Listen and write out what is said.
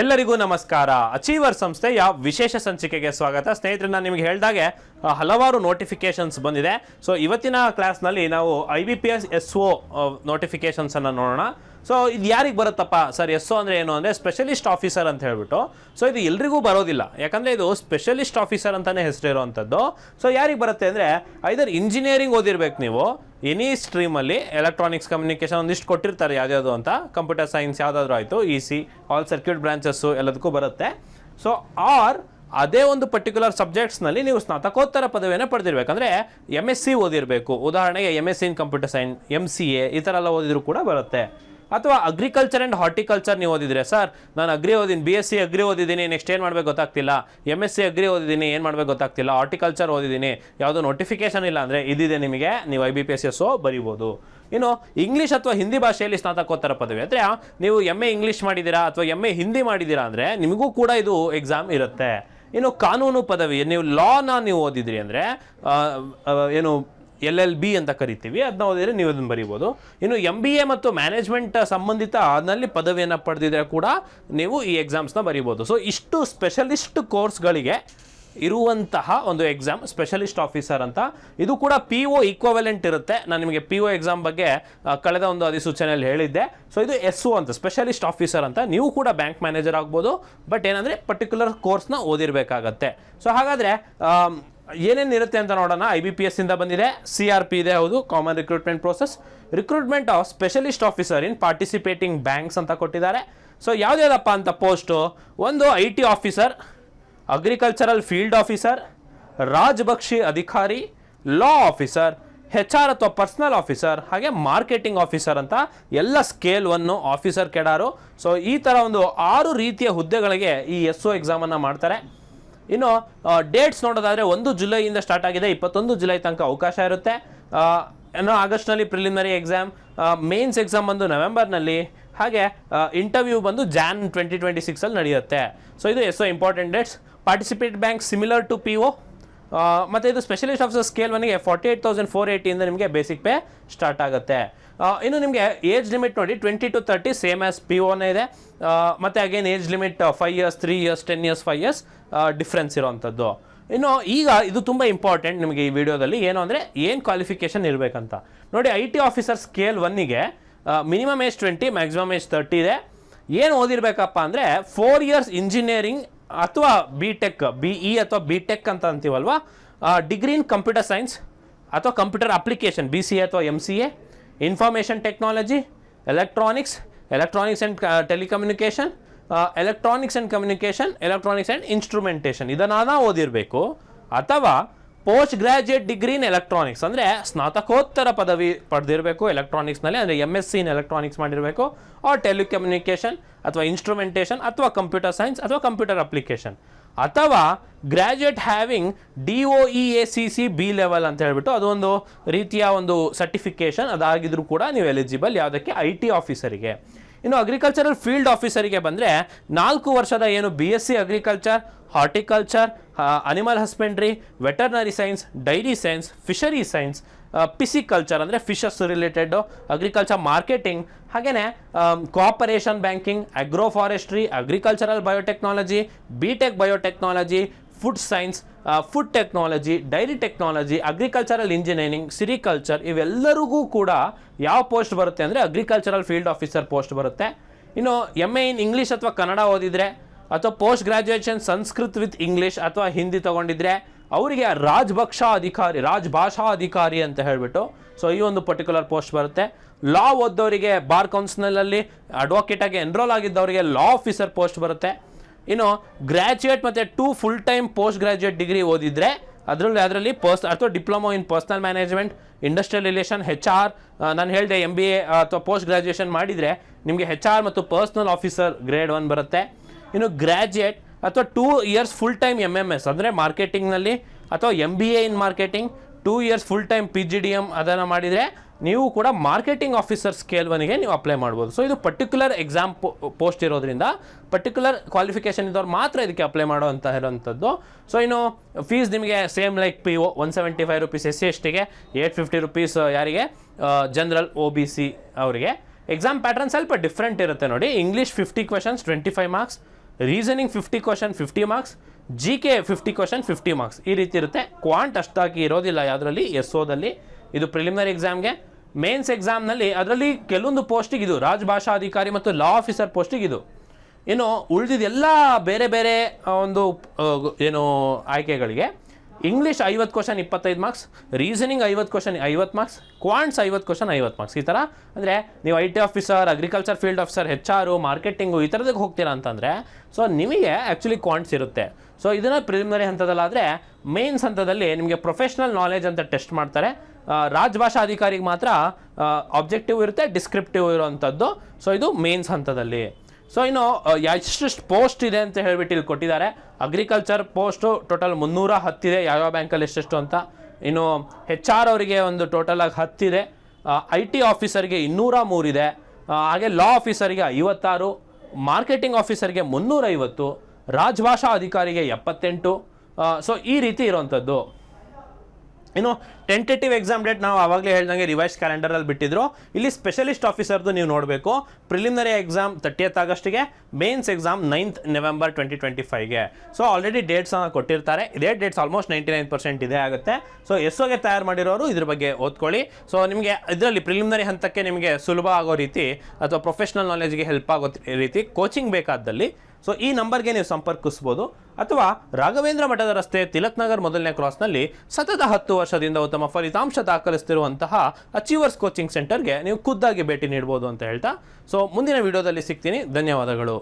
ಎಲ್ಲರಿಗೂ ನಮಸ್ಕಾರ. ಅಚೀವರ್ ಸಂಸ್ಥೆಯ ವಿಶೇಷ ಸಂಚಿಕೆಗೆ ಸ್ವಾಗತ. ಸ್ನೇಹಿತರೆ ನಾನು ನಿಮಗೆ ಹೇಳಿದಾಗೆ ಹಲವಾರು ನೋಟಿಫಿಕೇಶನ್ಸ್ ಬಂದಿದೆ. ಸೊ ಇವತ್ತಿನ ಕ್ಲಾಸ್ನಲ್ಲಿ ನಾವು I B P S S O notifications ಅನ್ನು ನೋಡೋಣ. ಸೊ ಇದು ಯಾರಿಗೆ ಬರುತ್ತಪ್ಪ? ಸರ್ ಎಸ್ ಒ ಅಂದರೆ ಏನು? ಅಂದರೆ ಸ್ಪೆಷಲಿಸ್ಟ್ ಆಫೀಸರ್ ಅಂತ ಹೇಳ್ಬಿಟ್ಟು. ಸೊ ಇದು ಎಲ್ರಿಗೂ ಬರೋದಿಲ್ಲ. ಯಾಕಂದರೆ ಇದು ಸ್ಪೆಷಲಿಸ್ಟ್ ಆಫೀಸರ್ ಅಂತಲೇ ಹೆಸರಿರುವಂಥದ್ದು ಸೊ ಯಾರಿಗೆ ಬರುತ್ತೆ ಅಂದರೆ ಐದರ್ ಇಂಜಿನಿಯರಿಂಗ್ ಓದಿರ್ಬೇಕು ನೀವು ಎನಿ ಸ್ಟ್ರೀಮಲ್ಲಿ ಎಲೆಕ್ಟ್ರಾನಿಕ್ಸ್ ಕಮ್ಯುನಿಕೇಷನ್ ಒಂದಿಷ್ಟು ಕೊಟ್ಟಿರ್ತಾರೆ ಯಾವ್ದ್ಯಾವುದು ಅಂತ. ಕಂಪ್ಯೂಟರ್ ಸೈನ್ಸ್ ಯಾವುದಾದ್ರೂ ಆಯಿತು E C all circuit branches ಎಲ್ಲದಕ್ಕೂ ಬರುತ್ತೆ. ಸೊ ಆರ್ ಅದೇ ಒಂದು ಪರ್ಟಿಕ್ಯುಲರ್ ಸಬ್ಜೆಕ್ಟ್ಸ್ನಲ್ಲಿ ನೀವು ಸ್ನಾತಕೋತ್ತರ ಪದವಿಯನ್ನು ಪಡೆದಿರ್ಬೇಕಂದ್ರೆ ಎಂ ಎಸ್ ಸಿ ಓದಿರಬೇಕು. ಉದಾಹರಣೆಗೆ M S C in computer science M C A ಈ ಥರ ಎಲ್ಲ ಓದಿದ್ರು ಕೂಡ ಬರುತ್ತೆ. ಅಥವಾ ಅಗ್ರಿಕಲ್ಚರ್ ಆ್ಯಂಡ್ ಹಾರ್ಟಿಕಲ್ಚರ್ ನೀವು ಓದಿದ್ರೆ? ಸರ್ ನಾನು ಅಗ್ರಿ ಓದಿನಿ ಬಿ ಎಸ್ ಸಿ ಅಗ್ರಿ ಓದಿದ್ದೀನಿ ನೆಕ್ಸ್ಟ್ ಏನು ಮಾಡಬೇಕು ಗೊತ್ತಾಗ್ತಿಲ್ಲ. ಎಂ ಎಸ್ ಸಿ ಅಗ್ರಿ ಓದಿದ್ದೀನಿ, ಏನು ಮಾಡಬೇಕು ಗೊತ್ತಾಗ್ತಿಲ್ಲ. ಹಾರ್ಟಿಕಲ್ಚರ್ ಓದಿದ್ದೀನಿ, ಯಾವುದೋ ನೋಟಿಫಿಕೇಶನ್ ಇಲ್ಲ ಅಂದರೆ ಇದಿದೆ ನಿಮಗೆ, ನೀವು I B P S S ಬರಿಬೋದು. ಇನ್ನು ಇಂಗ್ಲೀಷ್ ಅಥವಾ ಹಿಂದಿ ಭಾಷೆಯಲ್ಲಿ ಸ್ನಾತಕೋತ್ತರ ಪದವಿ ಅಂದರೆ ನೀವು ಎಂ ಎ ಇಂಗ್ಲೀಷ್ ಮಾಡಿದ್ದೀರಾ ಅಥವಾ ಎಂ ಎ ಹಿಂದಿ ಮಾಡಿದ್ದೀರಾ ಅಂದರೆ, ನಿಮಗೂ ಕೂಡ ಇದು ಎಕ್ಸಾಮ್ ಇರುತ್ತೆ. ಇನ್ನು ಕಾನೂನು ಪದವಿ, ನೀವು ಲಾನ ನೀವು ಓದಿದ್ರಿ ಅಂದರೆ ಏನು ಎಲ್ ಎಲ್ ಬಿ ಅಂತ ಕರಿತೀವಿ. ಅದನ್ನ ಓದಿದ್ರೆ ನೀವು ಅದನ್ನು ಬರಿಬೋದು. ಇನ್ನು ಎಂ ಬಿ ಎ ಮತ್ತು ಮ್ಯಾನೇಜ್ಮೆಂಟ್ ಸಂಬಂಧಿತ ಅದರಲ್ಲಿ ಪದವಿಯನ್ನು ಪಡೆದಿದ್ರೆ ಕೂಡ ನೀವು ಈ ಎಕ್ಸಾಮ್ಸ್ನ ಬರಿಬೋದು. ಸೊ ಇಷ್ಟು ಸ್ಪೆಷಲಿಸ್ಟ್ ಕೋರ್ಸ್ಗಳಿಗೆ ಇರುವಂತಹ ಒಂದು ಎಕ್ಸಾಮ್ ಸ್ಪೆಷಲಿಸ್ಟ್ ಆಫೀಸರ್ ಅಂತ. ಇದು ಕೂಡ ಪಿ ಒ ಈಕ್ವಲೆಂಟ್ ಇರುತ್ತೆ. ನಾನು ನಿಮಗೆ ಪಿ ಒ ಎಕ್ಸಾಮ್ ಬಗ್ಗೆ ಕಳೆದ ಒಂದು ಅಧಿಸೂಚನೆಯಲ್ಲಿ ಹೇಳಿದ್ದೆ. ಸೊ ಇದು ಎಸ್ ಒ ಅಂತ ಸ್ಪೆಷಲಿಸ್ಟ್ ಆಫೀಸರ್ ಅಂತ. ನೀವು ಕೂಡ ಬ್ಯಾಂಕ್ ಮ್ಯಾನೇಜರ್ ಆಗ್ಬೋದು. ಬಟ್ ಏನಂದರೆ ಪರ್ಟಿಕ್ಯುಲರ್ ಕೋರ್ಸ್ನ ಓದಿರಬೇಕಾಗತ್ತೆ. ಸೊ ಹಾಗಾದರೆ ಏನೇನು ಇರುತ್ತೆ ಅಂತ ನೋಡೋಣ. ಐ ಬಿ ಪಿ ಎಸ್ ಇಂದ ಬಂದಿದೆ ಸಿ ಆರ್ ಪಿ ಇದೆ, ಹೌದು common recruitment process recruitment of specialist officer in participating banks ಅಂತ ಕೊಟ್ಟಿದ್ದಾರೆ. ಸೊ ಯಾವ್ದ್ಯಾವ್ದಪ್ಪ ಅಂತ ಪೋಸ್ಟು ಒಂದು I T officer agricultural field officer ರಾಜಬಕ್ಷಿ ಅಧಿಕಾರಿ ಲಾ ಆಫೀಸರ್ ಹೆಚ್ ಆರ್ ಅಥವಾ ಪರ್ಸನಲ್ ಆಫೀಸರ್ ಹಾಗೆ ಮಾರ್ಕೆಟಿಂಗ್ ಆಫೀಸರ್ ಅಂತ ಎಲ್ಲ ಸ್ಕೇಲ್ ಒನ್ನು ಆಫೀಸರ್ ಕೆಡಾರು. ಸೊ ಈ ಥರ ಒಂದು ಆರು ರೀತಿಯ ಹುದ್ದೆಗಳಿಗೆ ಈ ಎಸ್ ಒ ಎಕ್ಸಾಮನ್ನು ಮಾಡ್ತಾರೆ. ಇನ್ನು ಡೇಟ್ಸ್ ನೋಡೋದಾದರೆ ಒಂದು ಜುಲೈಯಿಂದ ಸ್ಟಾರ್ಟ್ ಆಗಿದೆ, ಇಪ್ಪತ್ತೊಂದು ಜುಲೈ ತನಕ ಅವಕಾಶ ಇರುತ್ತೆ. ಏನೋ ಆಗಸ್ಟ್ನಲ್ಲಿ ಪ್ರಿಲಿಮಿನರಿ ಎಕ್ಸಾಮ್ ಮೇನ್ಸ್ ಎಕ್ಸಾಮ್ ಬಂದು ನವೆಂಬರ್ನಲ್ಲಿ, ಹಾಗೆ ಇಂಟರ್ವ್ಯೂ ಬಂದು ಜಾನ್ ಟ್ವೆಂಟಿ ಟ್ವೆಂಟಿ ಸಿಕ್ಸಲ್ಲಿ ನಡೆಯುತ್ತೆ. ಸೊ ಇದು is important dates participate bank similar to P O ಮತ್ತು ಇದು ಸ್ಪೆಷಲಿಸ್ಟ್ ಆಫೀಸರ್ ಸ್ಕೇಲ್ ಒನ್ಗೆ ಫಾರ್ಟಿ ಏಟ್ ತೌಸಂಡ್ ಫೋರ್ ಏಯ್ಟಿಯಿಂದ ನಿಮಗೆ ಬೇಸಿಕ್ ಪೇ ಸ್ಟಾರ್ಟ್ ಆಗುತ್ತೆ. ಇನ್ನು ನಿಮಗೆ ಏಜ್ ಲಿಮಿಟ್ ನೋಡಿ twenty to thirty same as P ಓನೇ ಇದೆ. ಮತ್ತು again age limit five years three years ten years five years difference ಇರೋವಂಥದ್ದು. ಇನ್ನು ಈಗ ಇದು ತುಂಬ ಇಂಪಾರ್ಟೆಂಟ್ ನಿಮಗೆ ಈ ವಿಡಿಯೋದಲ್ಲಿ ಏನು ಅಂದರೆ ಏನು ಕ್ವಾಲಿಫಿಕೇಷನ್ ಇರಬೇಕಂತ. ನೋಡಿ I T officer scale ಒನ್ನಿಗೆ minimum age twenty maximum age thirty ಇದೆ. ಏನು ಓದಿರಬೇಕಪ್ಪ ಅಂದರೆ ಫೋರ್ ಇಯರ್ಸ್ ಇಂಜಿನಿಯರಿಂಗ್ ಅಥವಾ ಬಿ ಟೆಕ್ ಬಿ ಇ ಅಥವಾ ಬಿ ಟೆಕ್ ಅಂತ ಅಂತೀವಲ್ವಾ? ಡಿಗ್ರಿ ಇನ್ ಕಂಪ್ಯೂಟರ್ ಸೈನ್ಸ್ ಅಥವಾ computer application B C A ಅಥವಾ M C A information technology electronics electronics and telecommunication electronics and communication electronics and instrumentation ಇದನ್ನು ಓದಿರಬೇಕು. ಅಥವಾ post graduate degree in electronics. ಅಂದರೆ ಸ್ನಾತಕೋತ್ತರ ಪದವಿ ಪಡೆದಿರಬೇಕು ಎಲೆಕ್ಟ್ರಾನಿಕ್ಸ್ನಲ್ಲಿ, ಅಂದರೆ M S C in electronics ಮಾಡಿರಬೇಕು ಆರ್ ಟೆಲಿಕಮ್ಯುನಿಕೇಷನ್ ಅಥವಾ ಇನ್ಸ್ಟ್ರೂಮೆಂಟೇಷನ್ ಅಥವಾ ಕಂಪ್ಯೂಟರ್ ಸೈನ್ಸ್ ಅಥವಾ ಕಂಪ್ಯೂಟರ್ ಅಪ್ಲಿಕೇಶನ್ ಅಥವಾ graduate having D O E A C C B level ಅಂತ ಹೇಳ್ಬಿಟ್ಟು ಅದೊಂದು ರೀತಿಯ ಒಂದು ಸರ್ಟಿಫಿಕೇಷನ್ ಅದಾಗಿದ್ರೂ ಕೂಡ ನೀವು ಎಲಿಜಿಬಲ್ ಯಾವುದಕ್ಕೆ ಐ ಟಿ ಆಫೀಸರಿಗೆ ಇನ್ನು ಅಗ್ರಿಕಲ್ಚರಲ್ ಫೀಲ್ಡ್ ಆಫೀಸರಿಗೆ ಬಂದರೆ ನಾಲ್ಕು ವರ್ಷದ ಏನು B S C agriculture horticulture animal husbandry veterinary science dairy science fishery science pisciculture ಅಂದರೆ ಫಿಶಸ್ ರಿಲೇಟೆಡ್ ಅಗ್ರಿಕಲ್ಚರ್ ಮಾರ್ಕೆಟಿಂಗ್ ಹಾಗೆಯೇ cooperation banking agro forestry agricultural biotechnology B tech biotechnology food science food technology dairy technology agricultural engineering sericulture ಇವೆಲ್ಲರಿಗೂ ಕೂಡ ಯಾವ post ಬರುತ್ತೆ ಅಂದರೆ agricultural field officer post ಬರುತ್ತೆ. ಇನ್ನು M A in English ಅಥವಾ ಕನ್ನಡ ಓದಿದರೆ, ಅಥವಾ post graduation Sanskrit with English ಅಥವಾ ಹಿಂದಿ ತೊಗೊಂಡಿದ್ರೆ, ಅವರಿಗೆ ರಾಜಭಕ್ಷಾ ಅಧಿಕಾರಿ, ರಾಜಭಾಷಾ ಅಧಿಕಾರಿ ಅಂತ ಹೇಳಿಬಿಟ್ಟು ಸೊ ಈ ಒಂದು ಪರ್ಟಿಕ್ಯುಲರ್ ಪೋಸ್ಟ್ ಬರುತ್ತೆ. ಲಾ ಓದೋರಿಗೆ ಬಾರ್ ಕೌನ್ಸಿಲಲ್ಲಿ ಅಡ್ವೊಕೇಟಾಗಿ ಎನ್ರೋಲ್ ಆಗಿದ್ದವರಿಗೆ ಲಾ ಆಫೀಸರ್ ಪೋಸ್ಟ್ ಬರುತ್ತೆ. ಇನ್ನು ಗ್ರ್ಯಾಜುಯೇಟ್ ಮತ್ತು two full time post graduate degree ಓದಿದರೆ ಅದರಲ್ಲಿ ಅದರಲ್ಲಿ ಪರ್ಸ್ ಅಥವಾ diploma in personnel management industrial relation H R ನಾನು ಹೇಳಿದೆ ಎಂ ಬಿ ಎ ಅಥವಾ ಪೋಸ್ಟ್ ಗ್ರ್ಯಾಜುಯೇಷನ್ ಮಾಡಿದರೆ ನಿಮಗೆ ಹೆಚ್ ಆರ್ ಮತ್ತು ಪರ್ಸ್ನಲ್ ಆಫೀಸರ್ ಗ್ರೇಡ್ ಒನ್ ಬರುತ್ತೆ. ಇನ್ನು ಗ್ರ್ಯಾಜುಯೇಟ್ ಅಥವಾ two years full time M M S ಅಂದರೆ ಮಾರ್ಕೆಟಿಂಗ್ನಲ್ಲಿ ಅಥವಾ M B A in marketing two years full time P G D M ಅದನ್ನು ಮಾಡಿದರೆ ನೀವು ಕೂಡ ಮಾರ್ಕೆಟಿಂಗ್ ಆಫೀಸರ್ ಸ್ಕೇಲ್ ಒನ್ಗೆ ನೀವು ಅಪ್ಲೈ ಮಾಡ್ಬೋದು. ಸೊ ಇದು ಪರ್ಟಿಕ್ಯುಲರ್ ಎಕ್ಸಾಮ್ ಪೋಸ್ಟ್ ಇರೋದ್ರಿಂದ ಪರ್ಟಿಕ್ಯುಲರ್ ಕ್ವಾಲಿಫಿಕೇಷನ್ ಇದ್ದವ್ರು ಮಾತ್ರ ಇದಕ್ಕೆ ಅಪ್ಲೈ ಮಾಡೋ ಅಂತ ಇರೋವಂಥದ್ದು ಸೊ ಇನ್ನು ಫೀಸ್ ನಿಮಗೆ same like P O one seventy five rupees S C S ಟಿಗೆ ಏಯ್ಟ್ ಫಿಫ್ಟಿ ರುಪೀಸ್ ಯಾರಿಗೆ? ಜನರಲ್ ಒ ಬಿ ಸಿ ಅವರಿಗೆ. ಎಕ್ಸಾಮ್ ಪ್ಯಾಟರ್ನ್ ಸ್ವಲ್ಪ ಡಿಫ್ರೆಂಟ್ ಇರುತ್ತೆ ನೋಡಿ. English fifty questions twenty five marks reasoning fifty question fifty marks G K fifty question fifty marks ಈ ರೀತಿ ಇರುತ್ತೆ. ಕ್ವಾಂಟ್ ಅಷ್ಟಾಗಿ ಇರೋದಿಲ್ಲ ಯಾವುದರಲ್ಲಿ? ಎಸ್ ಓದಲ್ಲಿ ಇದು ಪ್ರಿಲಿಮಿನರಿ ಎಕ್ಸಾಮ್ಗೆ ಮೇನ್ಸ್ ಎಕ್ಸಾಮ್ನಲ್ಲಿ ಅದರಲ್ಲಿ ಕೆಲವೊಂದು ಪೋಸ್ಟಿಗೆ ಇದು. ರಾಜಭಾಷಾ ಅಧಿಕಾರಿ ಮತ್ತು ಲಾ ಆಫೀಸರ್ ಪೋಸ್ಟಿಗೆ ಇದು. ಇನ್ನು ಉಳಿದಿದ್ದೆಲ್ಲ ಬೇರೆ ಬೇರೆ ಒಂದು ಏನು ಆಯ್ಕೆಗಳಿಗೆ ಇಂಗ್ಲೀಷ್ ಐವತ್ತು ಕ್ವಶನ್ ಇಪ್ಪತ್ತೈದು ಮಾರ್ಕ್ಸ್ ರೀಸನಿಂಗ್ ಐವತ್ತು ಕ್ವಶನ್ ಐವತ್ತು ಮಾರ್ಕ್ಸ್ ಕ್ವಾಂಟ್ಸ್ ಐವತ್ತು ಕ್ವಶನ್ ಐವತ್ತು ಮಾರ್ಕ್ಸ್ ಈ ಥರ ಅಂದರೆ ನೀವು I T officer agriculture field officer H R marketing ಈ ಥರದಕ್ಕೆ ಹೋಗ್ತೀರಾ ಅಂತಂದರೆ ಸೊ ನಿಮಗೆ ಆ್ಯಕ್ಚುಲಿ ಕ್ವಾಂಟ್ಸ್ ಇರುತ್ತೆ. ಸೊ ಇದನ್ನು ಪ್ರಿಲಿಮಿನರಿ ಹಂತದಲ್ಲಾದರೆ ಮೇನ್ಸ್ ಹಂತದಲ್ಲಿ ನಿಮಗೆ ಪ್ರೊಫೆಷ್ನಲ್ ನಾಲೆಜ್ ಅಂತ ಟೆಸ್ಟ್ ಮಾಡ್ತಾರೆ. ರಾಜಭಾಷಾ ಅಧಿಕಾರಿಗೆ ಮಾತ್ರ ಆಬ್ಜೆಕ್ಟಿವ್ ಇರುತ್ತೆ ಡಿಸ್ಕ್ರಿಪ್ಟಿವ್ ಇರುವಂಥದ್ದು ಸೊ ಇದು ಮೇನ್ಸ್ ಹಂತದಲ್ಲಿ. ಸೊ ಇನ್ನು ಎಷ್ಟೆಷ್ಟು ಪೋಸ್ಟ್ ಇದೆ ಅಂತ ಹೇಳ್ಬಿಟ್ಟು ಇಲ್ಲಿ ಕೊಟ್ಟಿದ್ದಾರೆ. ಅಗ್ರಿಕಲ್ಚರ್ ಪೋಸ್ಟು ಟೋಟಲ್ ಮುನ್ನೂರ ಹತ್ತಿದೆ ಯಾವ್ಯಾವ ಬ್ಯಾಂಕಲ್ಲಿ ಎಷ್ಟೆಷ್ಟು ಅಂತ. ಇನ್ನು ಹೆಚ್ ಆರ್ ಅವರಿಗೆ ಒಂದು ಟೋಟಲ್ ಆಗಿ ಹತ್ತಿದೆ ಐ ಟಿ ಆಫೀಸರ್ಗೆ ಇನ್ನೂರ ಮೂರಿದೆ ಆ, ಹಾಗೆ ಲಾ ಆಫೀಸರ್ಗೆ ಐವತ್ತಾರು. ಮಾರ್ಕೆಟಿಂಗ್ ಆಫೀಸರ್ಗೆ ಮುನ್ನೂರೈವತ್ತು. ರಾಜಭಾಷಾ ಅಧಿಕಾರಿಗೆ ಎಪ್ಪತ್ತೆಂಟು. ಸೊ ಈ ರೀತಿ ಇರುವಂಥದ್ದು. ಇನ್ನು ಟೆಂಟೇಟಿವ್ ಎಕ್ಸಾಮ್ ಡೇಟ್ ನಾವು ಆವಾಗಲೇ ಹೇಳ್ದಂಗೆ ರಿವೈಸ್ ಕ್ಯಾಲೆಂಡರಲ್ಲಿ ಬಿಟ್ಟಿದ್ರು. ಇಲ್ಲಿ ಸ್ಪೆಷಲಿಸ್ಟ್ ಆಫೀಸರ್ದು ನೀವು ನೋಡಬೇಕು. Preliminary exam thirtieth ಆಗಸ್ಟ್ಗೆ mains exam ninth November twenty twenty ಫೈವ್ಗೆ so already ಡೇಟ್ಸನ್ನು ಕೊಟ್ಟಿರ್ತಾರೆ. ಇದೇ dates almost ninety nine percent ಇದೇ ಆಗುತ್ತೆ. ಸೊ ಎಸ್ಒಗೆ ತಯಾರು ಮಾಡಿರೋರು ಇದ್ರ ಬಗ್ಗೆ ಓದ್ಕೊಳ್ಳಿ. ಸೊ ನಿಮಗೆ ಇದರಲ್ಲಿ ಪ್ರಿಲಿಮಿನರಿ ಹಂತಕ್ಕೆ ನಿಮಗೆ ಸುಲಭ ಆಗೋ ರೀತಿ ಅಥವಾ ಪ್ರೊಫೆಷ್ನಲ್ ನಾಲೆಜ್ಗೆ ಹೆಲ್ಪ್ ಆಗೋ ರೀತಿ ಕೋಚಿಂಗ್ ಬೇಕಾದಲ್ಲಿ ಸೊ ಈ ನಂಬರ್ಗೆ ನೀವು ಸಂಪರ್ಕಿಸ್ಬೋದು. ಅಥವಾ ರಾಘವೇಂದ್ರ ಮಠದ ರಸ್ತೆ ತಿಲಕ್ ನಗರ್ ಮೊದಲನೇ ಕ್ರಾಸ್ನಲ್ಲಿ ಸತತ ಹತ್ತು ವರ್ಷದಿಂದ ಉತ್ತಮ ಫಲಿತಾಂಶ ದಾಖಲಿಸ್ತಿರುವಂತಹ ಅಚೀವರ್ಸ್ ಕೋಚಿಂಗ್ ಸೆಂಟರ್ಗೆ ನೀವು ಖುದ್ದಾಗಿ ಭೇಟಿ ನೀಡ್ಬೋದು ಅಂತ ಹೇಳ್ತಾ. ಸೊ ಮುಂದಿನ ವಿಡಿಯೋದಲ್ಲಿ ಸಿಗ್ತೀನಿ. ಧನ್ಯವಾದಗಳು.